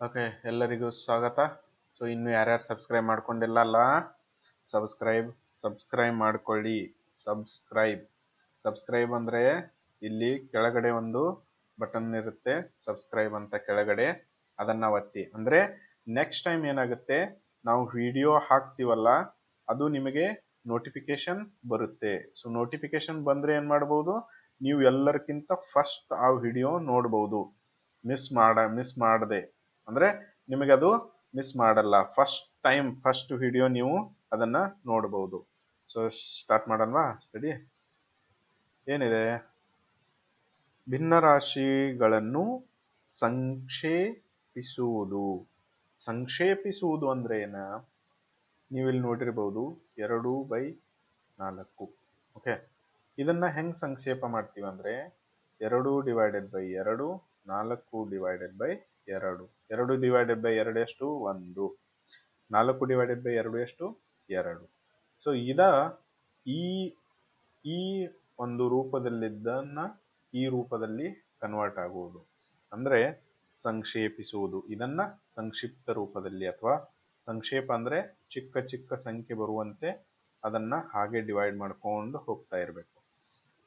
Okay, ಎಲ್ಲರಿಗೂ ಸ್ವಾಗತ. So ಇನ್ನು ಯಾರ್ಯಾರು ಸಬ್ಸ್ಕ್ರೈಬ್ ಮಾಡ್ಕೊಂಡಿಲ್ಲ ಅಲ್ಲ ಸಬ್ಸ್ಕ್ರೈಬ್ ಸಬ್ಸ್ಕ್ರೈಬ್ ಮಾಡ್ಕೊಳ್ಳಿ. ಸಬ್ಸ್ಕ್ರೈಬ್ ಸಬ್ಸ್ಕ್ರೈಬ್ ಅಂದರೆ ಇಲ್ಲಿ ಕೆಳಗಡೆ ಒಂದು ಬಟನ್ ಇರುತ್ತೆ ಸಬ್ಸ್ಕ್ರೈಬ್ ಅಂತ ಕೆಳಗಡೆ. ಅದನ್ನು ಒತ್ತಿ. ಅಂದರೆ ನೆಕ್ಸ್ಟ್ ಟೈಮ್ ಏನಾಗುತ್ತೆ, ನಾವು ವಿಡಿಯೋ ಹಾಕ್ತೀವಲ್ಲ, ಅದು ನಿಮಗೆ ನೋಟಿಫಿಕೇಶನ್ ಬರುತ್ತೆ. ಸೊ ನೋಟಿಫಿಕೇಶನ್ ಬಂದರೆ ಏನು ಮಾಡ್ಬೋದು, ನೀವು ಎಲ್ಲರಿಗಿಂತ ಫಸ್ಟ್ ಆ ವಿಡಿಯೋ ನೋಡ್ಬೋದು. ಮಿಸ್ ಮಾಡ ಮಿಸ್ ಮಾಡದೆ. ಅಂದರೆ ನಿಮಗೆ ಅದು ಮಿಸ್ ಮಾಡಲ್ಲ. ಫಸ್ಟ್ ಟೈಮ್ ಫಸ್ಟ್ ವಿಡಿಯೋ ನೀವು ಅದನ್ನ ನೋಡ್ಬೋದು. ಸೊ ಸ್ಟಾರ್ಟ್ ಮಾಡಲ್ವಾ ಸ್ಟಡಿ ಏನಿದೆ? ಭಿನ್ನರಾಶಿಗಳನ್ನು ಸಂಕ್ಷೇಪಿಸುವುದು. ಸಂಕ್ಷೇಪಿಸುವುದು ಅಂದ್ರೆ ಏನ? ನೀವು ಇಲ್ಲಿ ನೋಡಿರ್ಬೋದು ಎರಡು ಬೈ ನಾಲ್ಕು. ಓಕೆ ಇದನ್ನ ಹೆಂಗ್ ಸಂಕ್ಷೇಪ ಮಾಡ್ತೀವಿ ಅಂದ್ರೆ ಎರಡು ಡಿವೈಡೆಡ್ ಬೈ ಎರಡು, ನಾಲ್ಕು ಡಿವೈಡೆಡ್ ಬೈ ಎರಡು. ಎರಡು ಡಿವೈಡೆಡ್ ಬೈ ಎರಡು ಎಷ್ಟು? ಒಂದು. ನಾಲ್ಕು ಡಿವೈಡೆಡ್ ಬೈ ಎರಡು ಎಷ್ಟು? ಎರಡು. ಸೊ ಇದ ಈ ಈ ಒಂದು ರೂಪದಲ್ಲಿದ್ದನ್ನ ಈ ರೂಪದಲ್ಲಿ ಕನ್ವರ್ಟ್ ಆಗುವುದು. ಅಂದ್ರೆ ಸಂಕ್ಷೇಪಿಸುವುದು. ಇದನ್ನ ಸಂಕ್ಷಿಪ್ತ ರೂಪದಲ್ಲಿ ಅಥವಾ ಸಂಕ್ಷೇಪ ಅಂದ್ರೆ ಚಿಕ್ಕ ಚಿಕ್ಕ ಸಂಖ್ಯೆ ಬರುವಂತೆ ಅದನ್ನ ಹಾಗೆ ಡಿವೈಡ್ ಮಾಡ್ಕೊಂಡು ಹೋಗ್ತಾ ಇರಬೇಕು.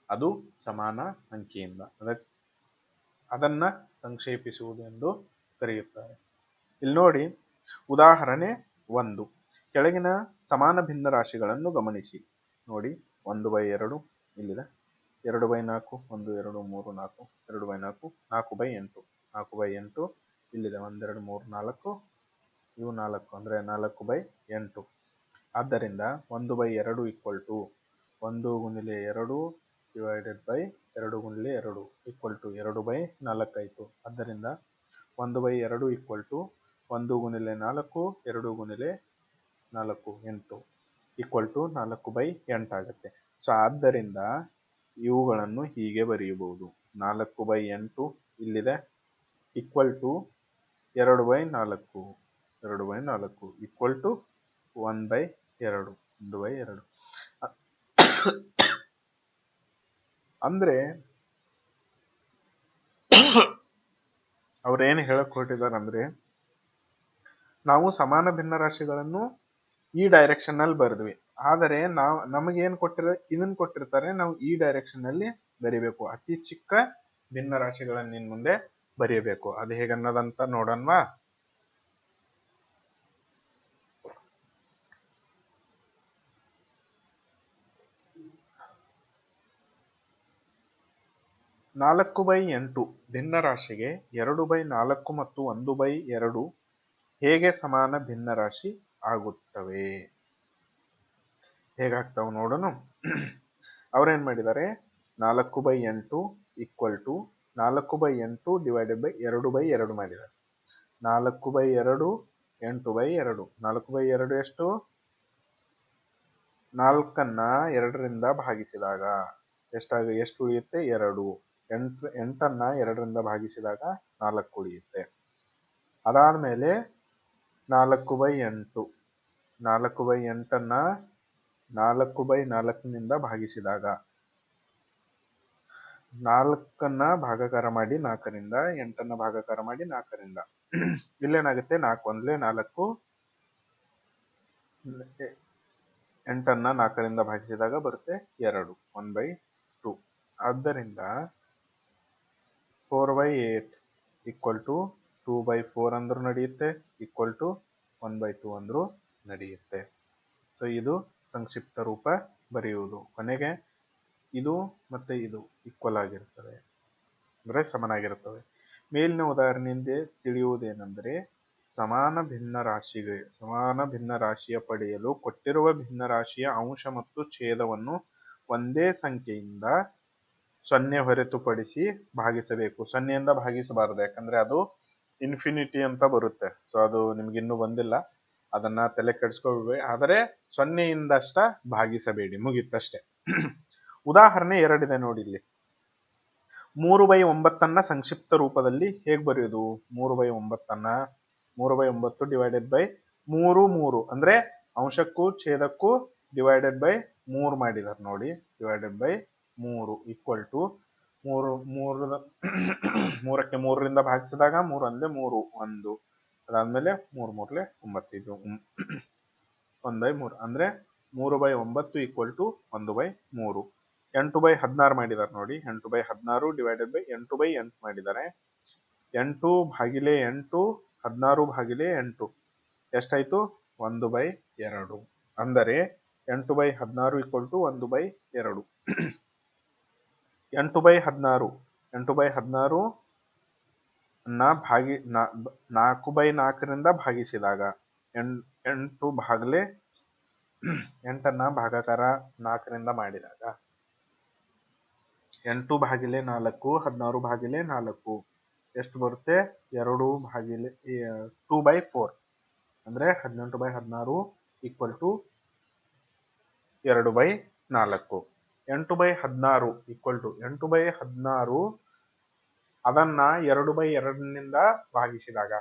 ಅದು ಸಮಾನ ಸಂಖ್ಯೆಯಿಂದ. ಅದನ್ನ ಸಂಕ್ಷೇಪಿಸುವುದು ಎಂದು ಕರೆಯುತ್ತಾರೆ. ಇಲ್ಲಿ ನೋಡಿ, ಉದಾಹರಣೆ ಒಂದು. ಕೆಳಗಿನ ಸಮಾನ ಭಿನ್ನ ರಾಶಿಗಳನ್ನು ಗಮನಿಸಿ. ನೋಡಿ, ಒಂದು ಬೈ ಎರಡು ಇಲ್ಲಿದೆ. ಎರಡು ಬೈ ನಾಲ್ಕು, ಒಂದು, ಎರಡು, ಮೂರು, ನಾಲ್ಕು, ಎರಡು ಬೈ ನಾಲ್ಕು ನಾಲ್ಕು ಬೈ ಎಂಟು. ನಾಲ್ಕು ಬೈ ಎಂಟು ಇಲ್ಲಿದೆ. ಒಂದೆರಡು ಮೂರು, ನಾಲ್ಕು. ಇವು ನಾಲ್ಕು ಅಂದರೆ ನಾಲ್ಕು ಬೈ ಎಂಟು. ಆದ್ದರಿಂದ ಒಂದು ಬೈ ಎರಡು ಈಕ್ವಲ್ ಟು ಒಂದು ಗುಣಿಲೆ ಎರಡು ಡಿವೈಡೆಡ್ ಬೈ ಎರಡು ಗುಣಿಲೆ ಎರಡು ಈಕ್ವಲ್ ಟು ಎರಡು ಬೈ ನಾಲ್ಕಾಯಿತು ಆದ್ದರಿಂದ ಒಂದು ಬೈ ಎರಡು ಈಕ್ವಲ್ ಟು ಒಂದು ಗುಣಿಲೆ ನಾಲ್ಕು, ಎರಡು ಗುಣಿಲೆ ನಾಲ್ಕು, ಎಂಟು ಈಕ್ವಲ್ ಟು ನಾಲ್ಕು ಬೈ ಎಂಟಾಗುತ್ತೆ ಸೊ ಆದ್ದರಿಂದ ಇವುಗಳನ್ನು ಹೀಗೆ ಬರೆಯಬಹುದು. ನಾಲ್ಕು ಬೈ ಎಂಟು ಇಲ್ಲಿದೆ. ಈಕ್ವಲ್ ಟು ಎರಡು ಬೈ ನಾಲ್ಕು, ಎರಡು ಬೈ ನಾಲ್ಕು ಈಕ್ವಲ್ ಟು ಒನ್ ಬೈ ಎರಡು, ಒಂದು ಬೈ ಎರಡು. ಅಂದ್ರೆ ಅವ್ರೇನು ಹೇಳಕ್ ಹೊರಟಿದಾರಂದ್ರೆ ಅಂದ್ರೆ ನಾವು ಸಮಾನ ಭಿನ್ನ ರಾಶಿಗಳನ್ನು ಈ ಡೈರೆಕ್ಷನ್ನಲ್ಲಿ ಬರೆದ್ವಿ. ಆದರೆ ನಾವು, ನಮಗೇನ್ ಕೊಟ್ಟಿರ ಇದನ್ನ ಕೊಟ್ಟಿರ್ತಾರೆ, ನಾವು ಈ ಡೈರೆಕ್ಷನ್ನಲ್ಲಿ ಬರಿಬೇಕು. ಅತಿ ಚಿಕ್ಕ ಭಿನ್ನ ರಾಶಿಗಳನ್ನ ಇನ್ ಮುಂದೆ ಬರೆಯಬೇಕು ಅದು ಹೇಗನ್ನೋದಂತ ನೋಡೋಣವಾ? ನಾಲ್ಕು ಬೈ ಎಂಟು ಭಿನ್ನರಾಶಿಗೆ ಎರಡು ಬೈ ನಾಲ್ಕು ಮತ್ತು ಒಂದು ಬೈ ಎರಡು ಹೇಗೆ ಸಮಾನ ಭಿನ್ನರಾಶಿ ಆಗುತ್ತವೆ? ಹೇಗಾಗ್ತಾವೆ ನೋಡೋಣ. ಅವ್ರೇನು ಮಾಡಿದ್ದಾರೆ? ನಾಲ್ಕು ಬೈ ಎಂಟು ಈಕ್ವಲ್ ಟು ನಾಲ್ಕು ಬೈ ಎಂಟು ಡಿವೈಡೆಡ್ ಬೈ ಎರಡು ಬೈ ಎರಡು ಮಾಡಿದ್ದಾರೆ. ನಾಲ್ಕು ಬೈ ಎರಡು, ಎಂಟು ಬೈ ಎರಡು. ನಾಲ್ಕು ಬೈ ಎರಡು ಎಷ್ಟು? ನಾಲ್ಕನ್ನು ಎರಡರಿಂದ ಭಾಗಿಸಿದಾಗ ಎಷ್ಟಾಗ, ಎಷ್ಟು ಉಳಿಯುತ್ತೆ? ಎರಡು. ಎಂಟು, ಎಂಟನ್ನ ಎರಡರಿಂದ ಭಾಗಿಸಿದಾಗ ನಾಲ್ಕು ಉಳಿಯುತ್ತೆ. ಅದಾದ್ಮೇಲೆ ನಾಲ್ಕು ಬೈ ಎಂಟು. ನಾಲ್ಕು ಬೈ ಎಂಟನ್ನ ನಾಲ್ಕು ಬೈ ನಾಲ್ಕಿನಿಂದ ಭಾಗಿಸಿದಾಗ ನಾಲ್ಕನ್ನ ಭಾಗಾಕಾರ ಮಾಡಿ ನಾಲ್ಕರಿಂದ, ಎಂಟನ್ನ ಭಾಗಾಕಾರ ಮಾಡಿ ನಾಲ್ಕರಿಂದ. ಇಲ್ಲೇನಾಗುತ್ತೆ? ನಾಲ್ಕು ಒಂದ್ಲೆ ನಾಲ್ಕು, ಎಂಟನ್ನ ನಾಲ್ಕರಿಂದ ಭಾಗಿಸಿದಾಗ ಬರುತ್ತೆ ಎರಡು ಒನ್ ಬೈ ಟು. ಆದ್ದರಿಂದ four by eight equal to two by four ಅಂದ್ರೂ ನಡೆಯುತ್ತೆ equal to one by two ಅಂದರೂ ನಡೆಯುತ್ತೆ. ಸೊ ಇದು ಸಂಕ್ಷಿಪ್ತ ರೂಪ ಬರೆಯುವುದು. ಕೊನೆಗೆ ಇದು ಮತ್ತೆ ಇದು ಈಕ್ವಲ್ ಆಗಿರ್ತವೆ ಅಂದರೆ ಸಮನಾಗಿರುತ್ತವೆ ಮೇಲಿನ ಉದಾಹರಣೆಯಿಂದ ತಿಳಿಯುವುದೇನೆಂದರೆ, ಸಮಾನ ಭಿನ್ನ ರಾಶಿಗೆ, ಸಮಾನ ಭಿನ್ನ ರಾಶಿಯ ಪಡೆಯಲು ಕೊಟ್ಟಿರುವ ಭಿನ್ನ ರಾಶಿಯ ಅಂಶ ಮತ್ತು ಛೇದವನ್ನು ಒಂದೇ ಸಂಖ್ಯೆಯಿಂದ ಸೊನ್ನೆ ಹೊರತುಪಡಿಸಿ ಭಾಗಿಸಬೇಕು. ಸೊನ್ನೆಯಿಂದ ಭಾಗಿಸಬಾರದು. ಯಾಕಂದ್ರೆ ಅದು ಇನ್ಫಿನಿಟಿ ಅಂತ ಬರುತ್ತೆ. ಸೊ ಅದು ನಿಮ್ಗೆ ಇನ್ನೂ ಬಂದಿಲ್ಲ. ಅದನ್ನ ತಲೆ ಕೆಡಿಸ್ಕೊಳ್ಬೇಡಿ ಆದರೆ ಸೊನ್ನೆಯಿಂದಷ್ಟ ಭಾಗಿಸಬೇಡಿ. ಮುಗಿತಷ್ಟೇ. ಉದಾಹರಣೆ ಎರಡಿದೆ ನೋಡಿ ಇಲ್ಲಿ. ಮೂರು ಬೈ ಒಂಬತ್ತನ್ನ ಸಂಕ್ಷಿಪ್ತ ರೂಪದಲ್ಲಿ ಹೇಗೆ ಬರೆಯೋದು? ಮೂರು ಬೈ ಒಂಬತ್ತನ್ನ, ಮೂರು ಬೈ ಒಂಬತ್ತು ಡಿವೈಡೆಡ್ ಬೈ ಮೂರು ಮೂರು. ಅಂದ್ರೆ ಅಂಶಕ್ಕೂ ಛೇದಕ್ಕೂ ಡಿವೈಡೆಡ್ ಬೈ ಮೂರು ಮಾಡಿದಾರೆ ನೋಡಿ. ಡಿವೈಡೆಡ್ ಬೈ ಮೂರು ಈಕ್ವಲ್ ಟು ಮೂರು ಮೂರ ಮೂರಕ್ಕೆ ಮೂರರಿಂದ ಭಾಗಿಸಿದಾಗ ಮೂರು ಅಂದ್ರೆ ಮೂರು, ಒಂದು. ಅದಾದ್ಮೇಲೆ ಮೂರು ಮೂರ್ಲೆ ಒಂಬತ್ತು ಒಂದ್ ಬೈ ಮೂರು ಅಂದ್ರೆ ಮೂರು ಬೈ ಒಂಬತ್ತು ಈಕ್ವಲ್ ಟು ಒಂದು ಬೈ ಮೂರು. ಎಂಟು ಬೈ ಹದಿನಾರು ಮಾಡಿದ್ದಾರೆ ನೋಡಿ. ಎಂಟು ಬೈ ಹದಿನಾರು ಡಿವೈಡೆಡ್ ಬೈ ಎಂಟು ಬೈ ಎಂಟು ಮಾಡಿದ್ದಾರೆ ಎಂಟು ಭಾಗಿಲೆ ಎಂಟು, ಹದಿನಾರು ಭಾಗಿಲೆ ಎಂಟು. ಎಷ್ಟಾಯ್ತು? ಒಂದು ಬೈ ಎರಡು. ಅಂದರೆ ಎಂಟು ಬೈ ಹದಿನಾರು ಈಕ್ವಲ್ ಟು ಒಂದು ಬೈ ಎರಡು. ಎಂಟು ಬೈ ಹದಿನಾರು, ಎಂಟು ಬೈ ಹದಿನಾರು ನ ಭಾಗಿ ನಾಲ್ಕು ಬೈ ನಾಲ್ಕರಿಂದ ಭಾಗಿಸಿದಾಗ ಎಂಟು ಭಾಗಲೆ ಎಂಟನ್ನ ಭಾಗಾಕಾರ ನಾಲ್ಕರಿಂದ ಮಾಡಿದಾಗ ಎಂಟು ಭಾಗಿಲೆ ನಾಲ್ಕು, ಹದಿನಾರು ಭಾಗಿಲೆ ನಾಲ್ಕು. ಎಷ್ಟು ಬರುತ್ತೆ? ಎರಡು ಭಾಗಿಲೆ ಟೂ ಬೈ ಫೋರ್. ಅಂದ್ರೆ ಹದಿನೆಂಟು ಬೈ ಹದಿನಾರು ಈಕ್ವಲ್ ಟು ಎರಡು ಬೈ ನಾಲ್ಕು. ಎಂಟು ಬೈ ಹದಿನಾರು ಈಕ್ವಲ್ ಟು ಎಂಟು ಬೈ ಹದಿನಾರು ಅದನ್ನ ಎರಡು ಬೈ ಎರಡನಿಂದ ಭಾಗಿಸಿದಾಗ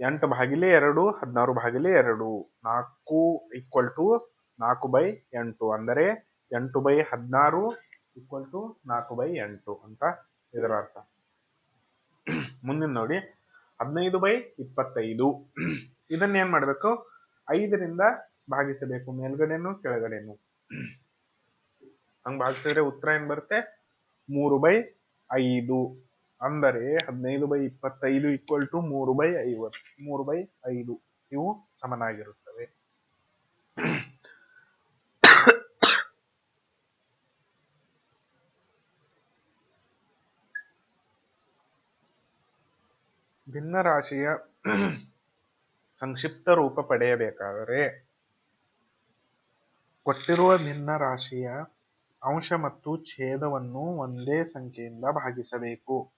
ಎಂಟು ಭಾಗಿಲೆ ಎರಡು, ಹದಿನಾರು ಭಾಗಿಲೆ ಎರಡು, ನಾಲ್ಕು ಈಕ್ವಲ್ ಟು ನಾಲ್ಕು ಬೈ ಎಂಟು. ಅಂದರೆ ಎಂಟು ಬೈ ಹದಿನಾರು ಈಕ್ವಲ್ ಟು ನಾಲ್ಕು ಬೈ ಎಂಟು ಅಂತ ಇದರ ಅರ್ಥ ಮುಂದಿನ ನೋಡಿ, ಹದಿನೈದು ಬೈ ಇಪ್ಪತ್ತೈದು. ಇದನ್ನ ಏನ್ ಮಾಡ್ಬೇಕು? ಐದರಿಂದ ಭಾಗಿಸಬೇಕು, ಮೇಲ್ಗಡೆನು ಕೆಳಗಡೆನು. ಹಂಗ್ ಭಾಗಿಸಿದ್ರೆ ಉತ್ತರ ಏನ್ ಬರುತ್ತೆ? ಮೂರು ಬೈ ಐದು. ಅಂದರೆ ಹದಿನೈದು ಬೈ ಇಪ್ಪತ್ತೈದು ಈಕ್ವಲ್ ಟು ಮೂರು ಬೈ ಐವತ್ತು. ಮೂರು ಬೈ ಐದು. ಇವು ಸಮನಾಗಿರುತ್ತವೆ. ಭಿನ್ನ ರಾಶಿಯ ಸಂಕ್ಷಿಪ್ತ ರೂಪ ಪಡೆಯಬೇಕಾದರೆ ಕೊಟ್ಟಿರುವ ಭಿನ್ನ ರಾಶಿಯ ಅಂಶ ಮತ್ತು ಛೇದವನ್ನು ಒಂದೇ ಸಂಖ್ಯೆಯಿಂದ ಭಾಗಿಸಬೇಕು.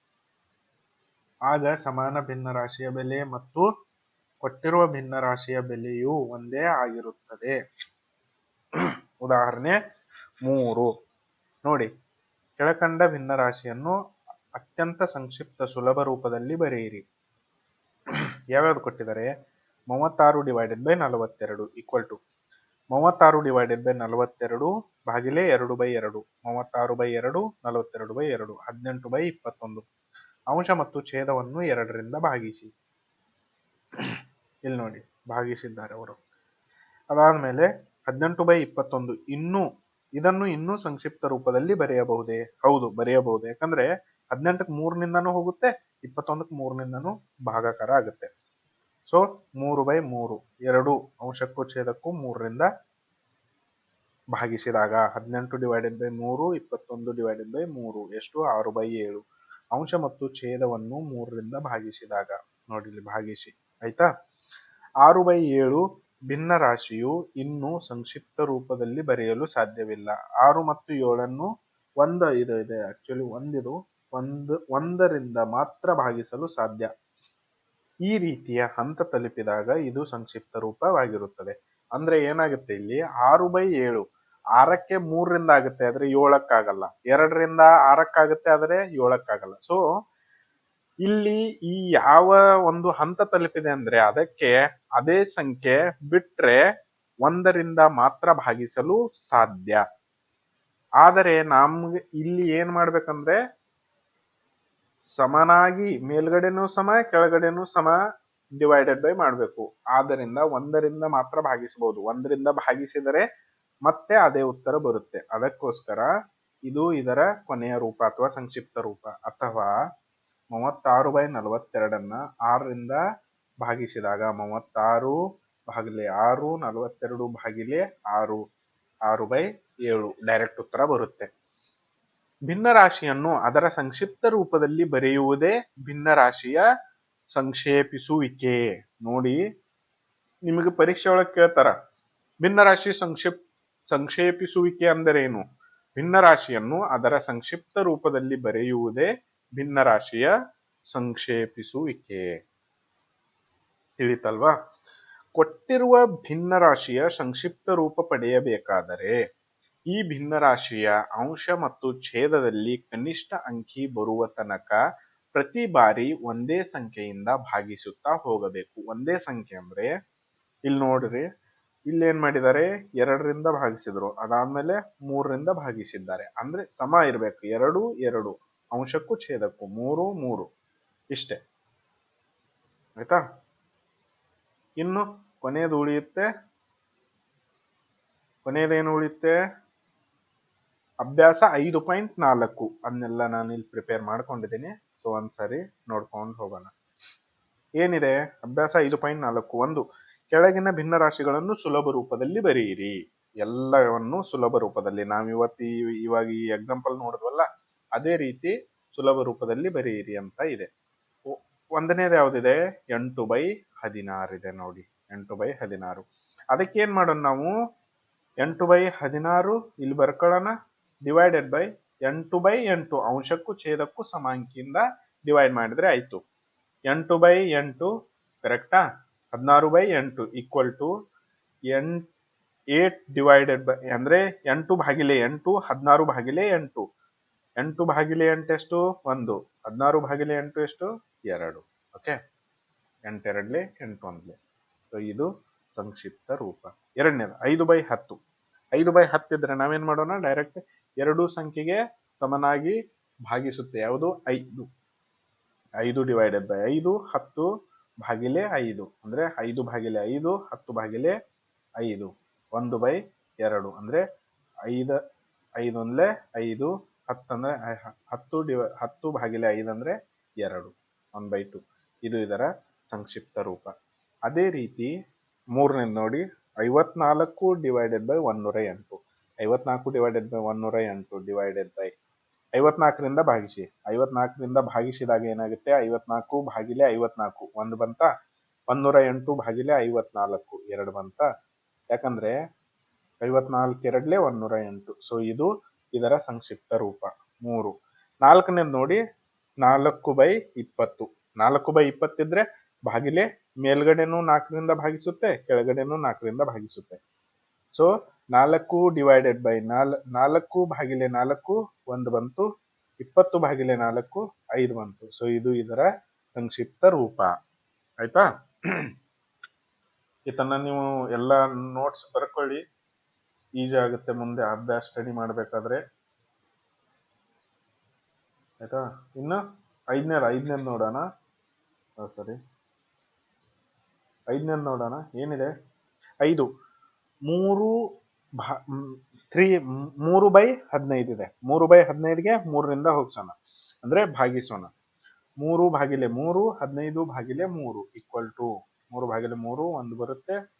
ಆಗ ಸಮಾನ ಭಿನ್ನ ರಾಶಿಯ ಬೆಲೆ ಮತ್ತು ಕೊಟ್ಟಿರುವ ಭಿನ್ನರಾಶಿಯ ಬೆಲೆಯು ಒಂದೇ ಆಗಿರುತ್ತದೆ. ಉದಾಹರಣೆ ಮೂರು. ನೋಡಿ, ಕೆಳಕಂಡ ಭಿನ್ನ ರಾಶಿಯನ್ನು ಅತ್ಯಂತ ಸಂಕ್ಷಿಪ್ತ ಸುಲಭ ರೂಪದಲ್ಲಿ ಬರೆಯಿರಿ. ಯಾವ್ಯಾವ್ದು ಕೊಟ್ಟಿದ್ದಾರೆ? ಮೂವತ್ತಾರು ಡಿವೈಡೆಡ್ ಬೈ ನಲವತ್ತೆರಡು ಈಕ್ವಲ್ ಟು ಮೂವತ್ತಾರು ಡಿವೈಡೆಡ್ ಬೈ ನಲವತ್ತೆರಡು ಭಾಗಿಲೆ ಎರಡು ಬೈ ಎರಡು. ಮೂವತ್ತಾರು ಬೈ ಎರಡು, ನಲವತ್ತೆರಡು ಬೈ ಎರಡು. ಹದಿನೆಂಟು ಬೈ ಇಪ್ಪತ್ತೊಂದು. ಅಂಶ ಮತ್ತು ಛೇದವನ್ನು ಎರಡರಿಂದ ಭಾಗಿಸಿ. ಇಲ್ಲಿ ನೋಡಿ, ಭಾಗಿಸಿದ್ದಾರೆ ಅವರು. ಅದಾದ್ಮೇಲೆ ಹದಿನೆಂಟು ಬೈ ಇಪ್ಪತ್ತೊಂದು ಇನ್ನೂ, ಇದನ್ನು ಇನ್ನೂ ಸಂಕ್ಷಿಪ್ತ ರೂಪದಲ್ಲಿ ಬರೆಯಬಹುದೇ? ಹೌದು, ಬರೆಯಬಹುದು. ಯಾಕಂದ್ರೆ ಹದಿನೆಂಟಕ್ಕೆ ಮೂರನಿಂದನೂ ಹೋಗುತ್ತೆ, ಇಪ್ಪತ್ತೊಂದಕ್ಕೆ ಮೂರನಿಂದನೂ ಭಾಗಾಕಾರ ಆಗುತ್ತೆ. ಸೊ ಮೂರು ಬೈ ಮೂರು. ಎರಡು ಅಂಶಕ್ಕೂ ಛೇದಕ್ಕೂ ಮೂರರಿಂದ ಭಾಗಿಸಿದಾಗ ಹದಿನೆಂಟು ಡಿವೈಡೆಡ್ ಬೈ ಮೂರು, ಇಪ್ಪತ್ತೊಂದು ಡಿವೈಡೆಡ್ ಬೈ ಮೂರು, ಎಷ್ಟು? ಆರು ಬೈ ಏಳು. ಅಂಶ ಮತ್ತು ಛೇದವನ್ನು ಮೂರರಿಂದ ಭಾಗಿಸಿದಾಗ. ನೋಡಿ ಭಾಗಿಸಿ. ಆಯ್ತಾ? ಆರು ಬೈ ಏಳು ಭಿನ್ನ ರಾಶಿಯು ಇನ್ನು ಸಂಕ್ಷಿಪ್ತ ರೂಪದಲ್ಲಿ ಬರೆಯಲು ಸಾಧ್ಯವಿಲ್ಲ. ಆರು ಮತ್ತು ಏಳನ್ನು ಒಂದ ಇದು ಇದೆ. ಆಕ್ಚುಲಿ ಒಂದಿದು. ಒಂದು, ಒಂದರಿಂದ ಮಾತ್ರ ಭಾಗಿಸಲು ಸಾಧ್ಯ. ಈ ರೀತಿಯ ಹಂತ ತಲುಪಿದಾಗ ಇದು ಸಂಕ್ಷಿಪ್ತ ರೂಪವಾಗಿರುತ್ತದೆ. ಅಂದ್ರೆ ಏನಾಗುತ್ತೆ ಇಲ್ಲಿ? ಆರು ಬೈ ಏಳು. ಆರಕ್ಕೆ ಮೂರರಿಂದ ಆಗುತ್ತೆ ಆದ್ರೆ ಏಳಕ್ಕಾಗಲ್ಲ. ಎರಡರಿಂದ ಆರಕ್ಕಾಗುತ್ತೆ ಆದ್ರೆ ಏಳಕ್ಕಾಗಲ್ಲ. ಸೊ ಇಲ್ಲಿ ಈ ಯಾವ ಒಂದು ಹಂತ ತಲುಪಿದೆ ಅಂದ್ರೆ ಅದಕ್ಕೆ ಅದೇ ಸಂಖ್ಯೆ ಬಿಟ್ರೆ ಒಂದರಿಂದ ಮಾತ್ರ ಭಾಗಿಸಲು ಸಾಧ್ಯ. ಆದರೆ ನಮ್ಗೆ ಇಲ್ಲಿ ಏನ್ ಮಾಡ್ಬೇಕಂದ್ರೆ ಸಮನಾಗಿ ಮೇಲ್ಗಡೆನೂ ಸಮ, ಕೆಳಗಡೆನೂ ಸಮ ಡಿವೈಡೆಡ್ ಬೈ ಮಾಡಬೇಕು. ಆದ್ದರಿಂದ ಒಂದರಿಂದ ಮಾತ್ರ ಭಾಗಿಸಬಹುದು ಒಂದರಿಂದ ಭಾಗಿಸಿದರೆ ಮತ್ತೆ ಅದೇ ಉತ್ತರ ಬರುತ್ತೆ. ಅದಕ್ಕೋಸ್ಕರ ಇದು ಇದರ ಕೊನೆಯ ರೂಪ ಅಥವಾ ಸಂಕ್ಷಿಪ್ತ ರೂಪ. ಅಥವಾ ಮೂವತ್ತಾರು ಬೈ ನಲವತ್ತೆರಡನ್ನ ಆರರಿಂದ ಭಾಗಿಸಿದಾಗ ಮೂವತ್ತಾರು ಭಾಗಿಲೆ ಆರು, ನಲವತ್ತೆರಡು ಭಾಗಿಲೆ ಆರು ಆರು ಬೈ ಏಳು. ಡೈರೆಕ್ಟ್ ಉತ್ತರ ಬರುತ್ತೆ. ಭಿನ್ನ ರಾಶಿಯನ್ನು ಅದರ ಸಂಕ್ಷಿಪ್ತ ರೂಪದಲ್ಲಿ ಬರೆಯುವುದೇ ಭಿನ್ನ ರಾಶಿಯ ಸಂಕ್ಷೇಪಿಸುವಿಕೆ. ನೋಡಿ, ನಿಮಗೆ ಪರೀಕ್ಷೆ ಒಳಗೆ ಕೇಳ್ತಾರ. ಭಿನ್ನ ರಾಶಿ ಸಂಕ್ಷಿಪ್, ಸಂಕ್ಷೇಪಿಸುವಿಕೆ ಅಂದರೇನು? ಭಿನ್ನ ರಾಶಿಯನ್ನು ಅದರ ಸಂಕ್ಷಿಪ್ತ ರೂಪದಲ್ಲಿ ಬರೆಯುವುದೇ ಭಿನ್ನ ರಾಶಿಯ ಸಂಕ್ಷೇಪಿಸುವಿಕೆ. ತಿಳಿತಲ್ವಾ? ಕೊಟ್ಟಿರುವ ಭಿನ್ನ ರಾಶಿಯ ಸಂಕ್ಷಿಪ್ತ ರೂಪ ಪಡೆಯಬೇಕಾದರೆ ಈ ಭಿನ್ನರಾಶಿಯ ಅಂಶ ಮತ್ತು ಛೇದದಲ್ಲಿ ಕನಿಷ್ಠ ಅಂಕಿ ಬರುವ ತನಕ ಪ್ರತಿ ಬಾರಿ ಒಂದೇ ಸಂಖ್ಯೆಯಿಂದ ಭಾಗಿಸುತ್ತಾ ಹೋಗಬೇಕು. ಒಂದೇ ಸಂಖ್ಯೆ ಅಂದ್ರೆ ಇಲ್ಲಿ ನೋಡ್ರಿ ಇಲ್ಲಿ ಏನ್ ಮಾಡಿದ್ದಾರೆ? ಎರಡರಿಂದ ಭಾಗಿಸಿದ್ರು. ಅದಾದ್ಮೇಲೆ ಮೂರರಿಂದ ಭಾಗಿಸಿದ್ದಾರೆ. ಅಂದ್ರೆ ಸಮ ಇರ್ಬೇಕು. ಎರಡು ಎರಡು. ಅಂಶಕ್ಕೂ ಛೇದಕ್ಕೂ ಮೂರು ಮೂರು. ಇಷ್ಟೇ. ಆಯ್ತಾ? ಇನ್ನು ಕೊನೆಯದು ಉಳಿಯುತ್ತೆ. ಕೊನೆಯದೇನು ಉಳಿಯುತ್ತೆ? ಅಭ್ಯಾಸ ಐದು ಪಾಯಿಂಟ್ ನಾಲ್ಕು ಅದನ್ನೆಲ್ಲ ನಾನು ಇಲ್ಲಿ ಪ್ರಿಪೇರ್ ಮಾಡ್ಕೊಂಡಿದ್ದೀನಿ. ಸೊ ಒಂದ್ಸರಿ ನೋಡ್ಕೊಂಡು ಹೋಗೋಣ. ಏನಿದೆ? ಅಭ್ಯಾಸ ಐದು ಪಾಯಿಂಟ್ ನಾಲ್ಕು ಒಂದು. ಕೆಳಗಿನ ಭಿನ್ನರಾಶಿಗಳನ್ನು ಸುಲಭ ರೂಪದಲ್ಲಿ ಬರೆಯಿರಿ. ಎಲ್ಲವನ್ನು ಸುಲಭ ರೂಪದಲ್ಲಿ. ನಾವು ಇವತ್ತು ಇವಾಗ ಈ ಎಕ್ಸಾಂಪಲ್ ನೋಡಿದ್ವಲ್ಲ, ಅದೇ ರೀತಿ ಸುಲಭ ರೂಪದಲ್ಲಿ ಬರೆಯಿರಿ ಅಂತ ಇದೆ. ಒಂದನೇದು ಯಾವುದಿದೆ? ಎಂಟು ಬೈ ಹದಿನಾರು ಇದೆ ನೋಡಿ. ಎಂಟು ಬೈ ಹದಿನಾರು. ಅದಕ್ಕೆ ಏನ್ ಮಾಡೋಣ ನಾವು? ಎಂಟು ಬೈ ಹದಿನಾರು, ಇಲ್ಲಿ ಬರ್ಕೊಳ್ಳೋಣ. ಡಿವೈಡೆಡ್ ಬೈ ಎಂಟು ಬೈ ಎಂಟು ಅಂಶಕ್ಕೂ ಛೇದಕ್ಕೂ ಸಮಾಂಕಿಯಿಂದ ಡಿವೈಡ್ ಮಾಡಿದ್ರೆ ಆಯ್ತು ಎಂಟು ಬೈ ಎಂಟು ಕರೆಕ್ಟಾ ಹದಿನಾರು ಬೈ ಎಂಟು equal to N eight divided by ಅಂದ್ರೆ ಎಂಟು ಭಾಗಿಲೆ ಎಂಟು ಹದಿನಾರು ಭಾಗಿಲೆ ಎಂಟು ಎಂಟು ಭಾಗಿಲೆ ಎಂಟು ಎಷ್ಟು ಒಂದು ಹದಿನಾರು ಭಾಗಿಲೆ ಎಂಟು ಎಷ್ಟು ಎರಡು ಓಕೆ ಎಂಟೆರಡ್ಲೆ ಎಂಟು ಒಂದ್ಲೆ ಸೊ ಇದು ಸಂಕ್ಷಿಪ್ತ ರೂಪ ಎರಡನೇದು ಐದು ಬೈ ಹತ್ತು ಐದು ಬೈ ಹತ್ತಿದ್ರೆ ನಾವೇನ್ ಮಾಡೋಣ ಡೈರೆಕ್ಟ್ ಎರಡು ಸಂಖ್ಯೆಗೆ ಸಮನಾಗಿ ಭಾಗಿಸುತ್ತೆ. ಯಾವುದು? ಐದು. ಐದು ಡಿವೈಡೆಡ್ ಬೈ ಐದು, ಹತ್ತು ಭಾಗಿಲೆ ಐದು. ಅಂದ್ರೆ ಐದು ಭಾಗಿಲೆ ಐದು, ಹತ್ತು ಭಾಗಿಲೆ ಐದು. ಒಂದು ಬೈ ಎರಡು. ಅಂದ್ರೆ ಐದ, ಐದು ಅಂದ್ರೆ ಐದು, ಹತ್ತು ಅಂದ್ರೆ ಹತ್ತು ಡಿವ ಹತ್ತು ಭಾಗಿಲೆ ಅಂದ್ರೆ ಎರಡು. ಒನ್ ಬೈ ಟು ಇದು ಇದರ ಸಂಕ್ಷಿಪ್ತ ರೂಪ. ಅದೇ ರೀತಿ ಮೂರನೇದು ನೋಡಿ, ಐವತ್ನಾಲ್ಕು ಡಿವೈಡೆಡ್ ಬೈ ಒನ್ನೂರ ಎಂಟು. ಐವತ್ನಾಲ್ಕು ಡಿವೈಡೆಡ್ ಬೈ ಒನ್ನೂರ ಎಂಟು ಡಿವೈಡೆಡ್ ಬೈ ಐವತ್ನಾಲ್ಕರಿಂದ ಭಾಗಿಸಿ. ಐವತ್ನಾಲ್ಕರಿಂದ ಭಾಗಿಸಿದಾಗ ಏನಾಗುತ್ತೆ? ಐವತ್ನಾಲ್ಕು ಭಾಗಿಲೆ ಐವತ್ನಾಲ್ಕು. ಒಂದು ಬಂತ? ಒಂದೂರ ಎಂಟು ಭಾಗಿಲೆ ಐವತ್ನಾಲ್ಕು. ಎರಡು ಬಂತ? ಯಾಕಂದ್ರೆ ಐವತ್ನಾಲ್ಕು ಎರಡ್ಲೆ ಒಂದೂರ ಎಂಟು ಸೊ ಇದು ಇದರ ಸಂಕ್ಷಿಪ್ತ ರೂಪ. ಮೂರು. ನಾಲ್ಕನೇದು ನೋಡಿ. ನಾಲ್ಕು ಬೈ ಇಪ್ಪತ್ತು. ನಾಲ್ಕು ಬೈ ಇಪ್ಪತ್ತಿದ್ರೆ ಭಾಗಿಲೆ ಮೇಲ್ಗಡೆನೂ ನಾಲ್ಕರಿಂದ ಭಾಗಿಸುತ್ತೆ, ಕೆಳಗಡೆನೂ ನಾಲ್ಕರಿಂದ ಭಾಗಿಸುತ್ತೆ. ಸೊ ನಾಲ್ಕು ಡಿವೈಡೆಡ್ ಬೈ ನಾಲ್, ನಾಲ್ಕು ಭಾಗಿಲೆ ನಾಲ್ಕು, ಒಂದು ಬಂತು, ಇಪ್ಪತ್ತು ಭಾಗಿಲೆ ನಾಲ್ಕು, ಐದು ಬಂತು. ಸೊ ಇದು ಇದರ ಸಂಕ್ಷಿಪ್ತ ರೂಪ. ಆಯ್ತಾ? ಇದನ್ನ ನೀವು ಎಲ್ಲ ನೋಟ್ಸ್ ಬರ್ಕೊಳ್ಳಿ. ಈಜಿ ಆಗುತ್ತೆ ಮುಂದೆ ಅಭ್ಯಾಸ ಸ್ಟಡಿ ಮಾಡಬೇಕಾದ್ರೆ. ಆಯ್ತಾ? ಇನ್ನು ಐದನೇದು ಐದನೇದು ನೋಡೋಣ. ಸರಿ ಐದನೇದು ನೋಡೋಣ. ಏನಿದೆ? ಐದು. ಮೂರು ಭಾ ತ್ರೀ ಮೂರು ಬೈ ಹದಿನೈದು ಇದೆ. ಮೂರು ಬೈ ಹದಿನೈದಿಗೆ ಮೂರರಿಂದ ಹೋಗ್ಸೋಣ. ಅಂದ್ರೆ ಭಾಗಿಸೋಣ. ಮೂರು ಭಾಗಿಲೆ ಮೂರು, ಹದಿನೈದು ಭಾಗಿಲೆ ಮೂರು ಈಕ್ವಲ್ ಟು ಮೂರು ಭಾಗಿಲೆ ಮೂರು, ಒಂದು ಬರುತ್ತೆ.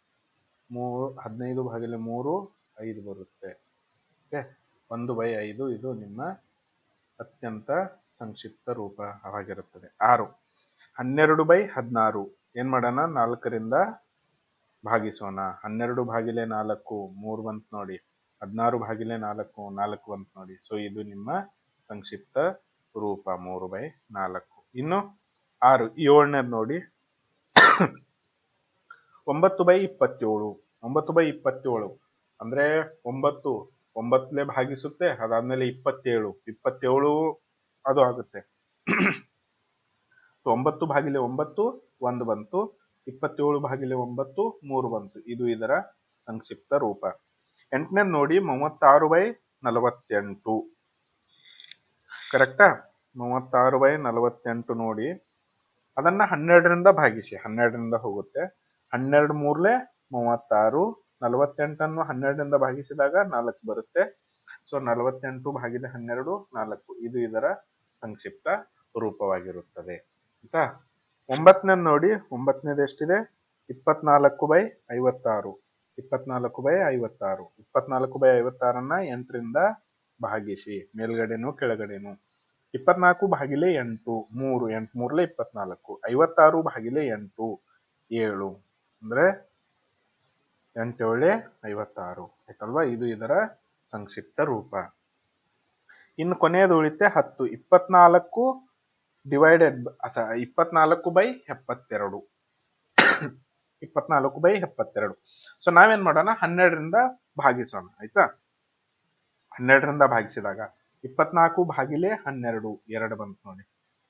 ಮೂರು, ಹದಿನೈದು ಭಾಗಿಲೆ ಮೂರು, ಐದು ಬರುತ್ತೆ. ಓಕೆ? ಒಂದು ಬೈ ಐದು ಇದು ನಿಮ್ಮ ಅತ್ಯಂತ ಸಂಕ್ಷಿಪ್ತ ರೂಪವಾಗಿರುತ್ತದೆ ಆರು. ಹನ್ನೆರಡು ಬೈ ಹದಿನಾರು. ಏನ್ ಮಾಡೋಣ? ನಾಲ್ಕರಿಂದ ಭಾಗಿಸೋಣ. ಹನ್ನೆರಡು ಭಾಗಿಲೆ ನಾಲ್ಕು, ಮೂರು ಬಂತು ನೋಡಿ. ಹದಿನಾರು ಭಾಗಿಲೆ ನಾಲ್ಕು ನಾಲ್ಕು ಬಂತು ನೋಡಿ. ಸೊ ಇದು ನಿಮ್ಮ ಸಂಕ್ಷಿಪ್ತ ರೂಪ ಮೂರು ಬೈ ನಾಲ್ಕು. ಇನ್ನು ಆರು, ಏಳನೇದು ನೋಡಿ. ಒಂಬತ್ತು ಬೈ ಇಪ್ಪತ್ತೇಳು, ಒಂಬತ್ತು ಬೈ ಇಪ್ಪತ್ತೇಳು. ಅಂದ್ರೆ ಒಂಬತ್ತು, ಒಂಬತ್ತಲೇ ಭಾಗಿಸುತ್ತೆ, ಅದಾದ್ಮೇಲೆ ಇಪ್ಪತ್ತೇಳು ಇಪ್ಪತ್ತೇಳು ಅದು ಆಗುತ್ತೆ. ಒಂಬತ್ತು ಭಾಗಿಲೆ ಒಂಬತ್ತು, ಒಂದು ಬಂತು. ಇಪ್ಪತ್ತೇಳು ಭಾಗಿಲೆ ಒಂಬತ್ತು, ಮೂರು ಬಂತು. ಇದು ಇದರ ಸಂಕ್ಷಿಪ್ತ ರೂಪ. ಎಂಟನೇ ನೋಡಿ, ಮೂವತ್ತಾರು ಬೈ ನಲವತ್ತೆಂಟು. ಕರೆಕ್ಟಾ? ಮೂವತ್ತಾರು ಬೈ ನಲವತ್ತೆಂಟು ನೋಡಿ. ಅದನ್ನ ಹನ್ನೆರಡರಿಂದ ಭಾಗಿಸಿ. ಹನ್ನೆರಡರಿಂದ ಹೋಗುತ್ತೆ. ಹನ್ನೆರಡು ಮೂರ್ಲೆ ಮೂವತ್ತಾರು, ನಲವತ್ತೆಂಟನ್ನು ಹನ್ನೆರಡರಿಂದ ಭಾಗಿಸಿದಾಗ ನಾಲ್ಕು ಬರುತ್ತೆ. ಸೊ, ನಲವತ್ತೆಂಟು ಭಾಗಿದ ಹನ್ನೆರಡು, ನಾಲ್ಕು. ಇದು ಇದರ ಸಂಕ್ಷಿಪ್ತ ರೂಪವಾಗಿರುತ್ತದೆ. ಆಯ್ತಾ? ಒಂಬತ್ತನೇದು ನೋಡಿ ಒಂಬತ್ತನೇದು ಎಷ್ಟಿದೆ ಇಪ್ಪತ್ನಾಲ್ಕು ಬೈ ಐವತ್ತಾರು. ಇಪ್ಪತ್ನಾಲ್ಕು ಬೈ ಐವತ್ತಾರು. ಇಪ್ಪತ್ನಾಲ್ಕು ಬೈ ಐವತ್ತಾರನ್ನ ಎಂಟರಿಂದ ಭಾಗಿಸಿ, ಮೇಲ್ಗಡೆನು ಕೆಳಗಡೆನು. ಇಪ್ಪತ್ನಾಲ್ಕು ಬಾಗಿಲೆ ಎಂಟು, ಮೂರು, ಎಂಟು ಮೂರಲೆ ಇಪ್ಪತ್ನಾಲ್ಕು. ಐವತ್ತಾರು ಬಾಗಿಲೆ ಎಂಟು, ಏಳು. ಅಂದ್ರೆ ಎಂಟೇಳೆ ಐವತ್ತಾರು. ಆಯ್ತಲ್ವಾ? ಇದು ಇದರ ಸಂಕ್ಷಿಪ್ತ ರೂಪ. ಇನ್ನು ಕೊನೆಯದು ಉಳಿತೆ ಹತ್ತು. ಇಪ್ಪತ್ನಾಲ್ಕು ಡಿವೈಡೆಡ್ ಇಪ್ಪತ್ನಾಲ್ಕು ಬೈ ಎಪ್ಪತ್ತೆರಡು. ಇಪ್ಪತ್ನಾಲ್ಕು ಬೈ ಎಪ್ಪತ್ತೆರಡು. ಸೊ ನಾವೇನ್ ಮಾಡೋಣ? ಹನ್ನೆರಡರಿಂದ ಭಾಗಿಸೋಣ, ಆಯ್ತಾ? ಹನ್ನೆರಡರಿಂದ ಭಾಗಿಸಿದಾಗ ಇಪ್ಪತ್ನಾಲ್ಕು ಭಾಗಿಲೆ ಹನ್ನೆರಡು, ಎರಡು ಬಂತು ನೋಡಿ.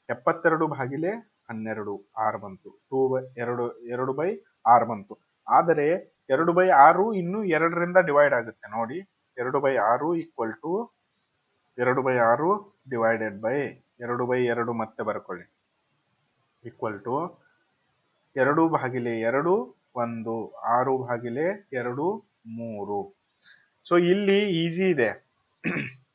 ಎಪ್ಪತ್ತೆರಡು ಭಾಗಿಲೆ ಹನ್ನೆರಡು, ಆರು ಬಂತು. ಟೂ ಬೈ ಎರಡು ಎರಡು ಬೈ ಆರು ಬಂತು. ಆದರೆ ಎರಡು ಬೈ ಆರು ಇನ್ನು ಎರಡರಿಂದ ಡಿವೈಡ್ ಆಗುತ್ತೆ ನೋಡಿ. ಎರಡು ಬೈ ಆರು ಈಕ್ವಲ್ ಟು ಎರಡು ಬೈ ಆರು ಡಿವೈಡೆಡ್ ಬೈ ಎರಡು ಬೈ ಎರಡು ಮತ್ತೆ ಬರ್ಕೊಳ್ಳಿ. ಈಕ್ವಲ್ ಟು ಎರಡು ಬಾಗಿಲೆ ಎರಡು, ಒಂದು, ಆರು ಬಾಗಿಲೆ ಎರಡು, ಮೂರು. ಸೊ ಇಲ್ಲಿ ಈಜಿ ಇದೆ.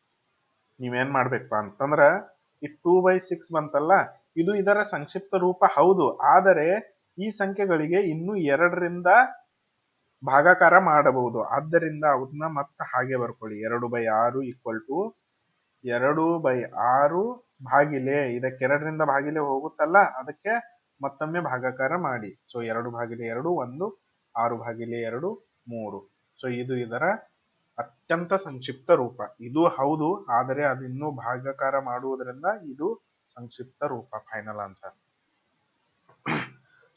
ನೀವೇನ್ ಮಾಡ್ಬೇಕಪ್ಪ ಅಂತಂದ್ರೆ, ಈ ಟೂ ಬೈ ಸಿಕ್ಸ್ ಬಂತಲ್ಲ, ಇದು ಇದರ ಸಂಕ್ಷಿಪ್ತ ರೂಪ ಹೌದು, ಆದರೆ ಈ ಸಂಖ್ಯೆಗಳಿಗೆ ಇನ್ನು ಎರಡರಿಂದ ಭಾಗಾಕಾರ ಮಾಡಬಹುದು. ಆದ್ದರಿಂದ ಅದನ್ನ ಮತ್ತೆ ಹಾಗೆ ಬರ್ಕೊಳ್ಳಿ. ಎರಡು ಬೈ ಆರು ಈಕ್ವಲ್ ಟು ಎರಡು ಬೈ ಆರು ಭಾಗಿಲೆ, ಇದಕ್ಕೆ ಎರಡರಿಂದ ಭಾಗಿಲೆ ಹೋಗುತ್ತಲ್ಲ, ಅದಕ್ಕೆ ಮತ್ತೊಮ್ಮೆ ಭಾಗಾಕಾರ ಮಾಡಿ. ಸೊ ಎರಡು ಭಾಗಿಲೆ ಎರಡು, ಒಂದು, ಆರು ಭಾಗಿಲೆ ಎರಡು, ಮೂರು. ಸೊ ಇದು ಇದರ ಅತ್ಯಂತ ಸಂಕ್ಷಿಪ್ತ ರೂಪ. ಇದು ಹೌದು, ಆದರೆ ಅದಿನ್ನೂ ಇನ್ನೂ ಭಾಗಾಕಾರ ಮಾಡುವುದರಿಂದ ಇದು ಸಂಕ್ಷಿಪ್ತ ರೂಪ ಫೈನಲ್ ಆನ್ಸರ್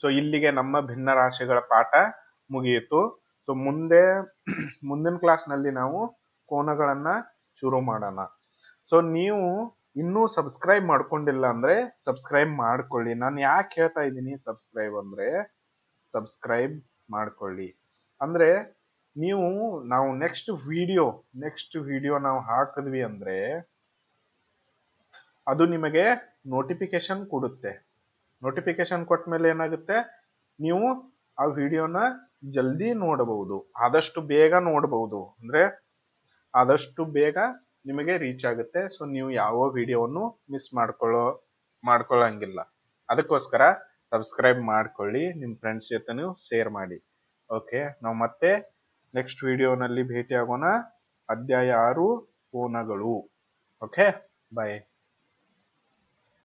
ಸೊ ಇಲ್ಲಿಗೆ ನಮ್ಮ ಭಿನ್ನ ರಾಶಿಗಳ ಪಾಠ ಮುಗಿಯಿತು. ಸೊ ಮುಂದೆ, ಮುಂದಿನ ಕ್ಲಾಸ್ನಲ್ಲಿ ನಾವು ಕೋನಗಳನ್ನ ಶುರು ಮಾಡೋಣ. ಸೊ ನೀವು ಇನ್ನೂ ಸಬ್ಸ್ಕ್ರೈಬ್ ಮಾಡ್ಕೊಂಡಿಲ್ಲ ಅಂದ್ರೆ ಸಬ್ಸ್ಕ್ರೈಬ್ ಮಾಡ್ಕೊಳ್ಳಿ. ನಾನು ಯಾಕೆ ಹೇಳ್ತಾ ಇದ್ದೀನಿ ಸಬ್ಸ್ಕ್ರೈಬ್ ಅಂದ್ರೆ ಸಬ್ಸ್ಕ್ರೈಬ್ ಮಾಡ್ಕೊಳ್ಳಿ. ಅಂದ್ರೆ ನೀವು, ನಾವು ನೆಕ್ಸ್ಟ್ ವಿಡಿಯೋ ನೆಕ್ಸ್ಟ್ ವಿಡಿಯೋ ನಾವು ಹಾಕಿದ್ವಿ ಅಂದ್ರೆ, ಅದು ನಿಮಗೆ ನೋಟಿಫಿಕೇಶನ್ ಕೊಡುತ್ತೆ. ನೋಟಿಫಿಕೇಶನ್ ಕೊಟ್ಟ ಮೇಲೆ ಏನಾಗುತ್ತೆ? ನೀವು ಆ ವಿಡಿಯೋನ ಜಲ್ದಿ ನೋಡಬಹುದು. ಆದಷ್ಟು ಬೇಗ ನೋಡಬಹುದು. ಅಂದ್ರೆ ಆದಷ್ಟು ಬೇಗ ನಿಮಗೆ ರೀಚ್ ಆಗುತ್ತೆ. ಸೊ ನೀವು ಯಾವ ವಿಡಿಯೋವನ್ನು ಮಿಸ್ ಮಾಡ್ಕೊಳ್ಳೋ, ಮಾಡ್ಕೊಳ್ಳಂಗಿಲ್ಲ. ಅದಕ್ಕೋಸ್ಕರ ಸಬ್ಸ್ಕ್ರೈಬ್ ಮಾಡ್ಕೊಳ್ಳಿ. ನಿಮ್ಮ ಫ್ರೆಂಡ್ಸ್ ಜೊತೆನೂ ಶೇರ್ ಮಾಡಿ. ಓಕೆ ನಾವು ಮತ್ತೆ ನೆಕ್ಸ್ಟ್ ವಿಡಿಯೋನಲ್ಲಿ ಭೇಟಿ ಆಗೋಣ ಅಧ್ಯಾಯ ಆರು ಕೋನಗಳು ಓಕೆ ಬಾಯ್